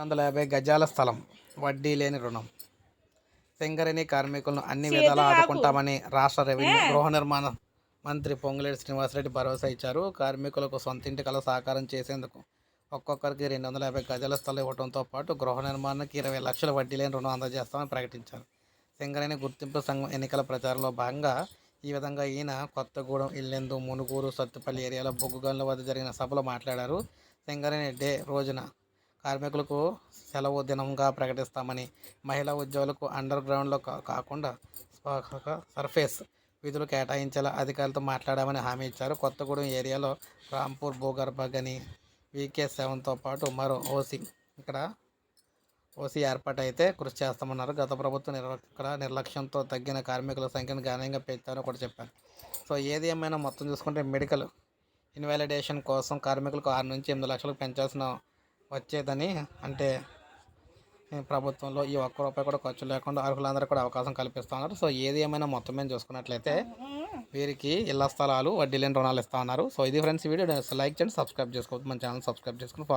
వందల యాభై గజాల స్థలం వడ్డీ లేని రుణం. సింగరేణి కార్మికులను అన్ని విధాలా ఆదుకుంటామని రాష్ట్ర రెవెన్యూ గృహ నిర్మాణ మంత్రి పొంగులేటి శ్రీనివాసరెడ్డి భరోసా ఇచ్చారు. కార్మికులకు సొంతింటి కల సాకారం చేసేందుకు ఒక్కొక్కరికి రెండు వందల యాభై గజాల స్థలం ఇవ్వడంతో పాటు గృహ నిర్మాణానికి ఇరవై లక్షల వడ్డీ లేని రుణం అందజేస్తామని ప్రకటించారు. సింగరేణి గుర్తింపు సంఘం ఎన్నికల ప్రచారంలో భాగంగా ఈ విధంగా ఈయన కొత్తగూడెం ఇల్లెందు మునుగోడు సత్తుపల్లి ఏరియాలో బొగ్గుగన్ల వద్ద జరిగిన సభలో మాట్లాడారు. సింగరేణి డే రోజున కార్మికులకు సెలవు దినంగా ప్రకటిస్తామని మహిళా ఉద్యోగులకు అండర్ గ్రౌండ్లో కాకుండా సర్ఫేస్ విధులు కేటాయించేలా అధికారులతో మాట్లాడామని హామీ ఇచ్చారు. కొత్తగూడెం ఏరియాలో రాంపూర్ భూగర్భ గని వీకే సెవెన్తో పాటు మరో ఓసీ ఇక్కడ ఓసీ ఏర్పాటు అయితే కృషి చేస్తామన్నారు. గత ప్రభుత్వం నిర్వ ఇక్కడ నిర్లక్ష్యంతో తగ్గిన కార్మికుల సంఖ్యను గణనీయంగా పెంచారని కూడా చెప్పారు. సో ఏది ఏమైనా మొత్తం చూసుకుంటే మెడికల్ ఇన్వాలిడేషన్ కోసం కార్మికులకు ఆరు నుంచి ఎనిమిది లక్షలకు పెంచాల్సిన వచ్చేదని అంటే ప్రభుత్వంలో ఈ ఒక్క రూపాయి కూడా ఖర్చు లేకుండా అర్హులందరూ కూడా అవకాశం కల్పిస్తున్నారు. సో ఏది ఏమైనా మొత్తం మీద చూసుకున్నట్లయితే వీరికి ఇళ్ళ స్థలాలు వడ్డీ లేని రుణాలు ఇస్తా ఉన్నారు. సో ఇది ఫ్రెండ్స్ వీడియో. లైక్ చేయండి సబ్స్క్రైబ్ చేసుకోవద్దు. మన ఛానల్ సబ్స్క్రైబ్ చేసుకుని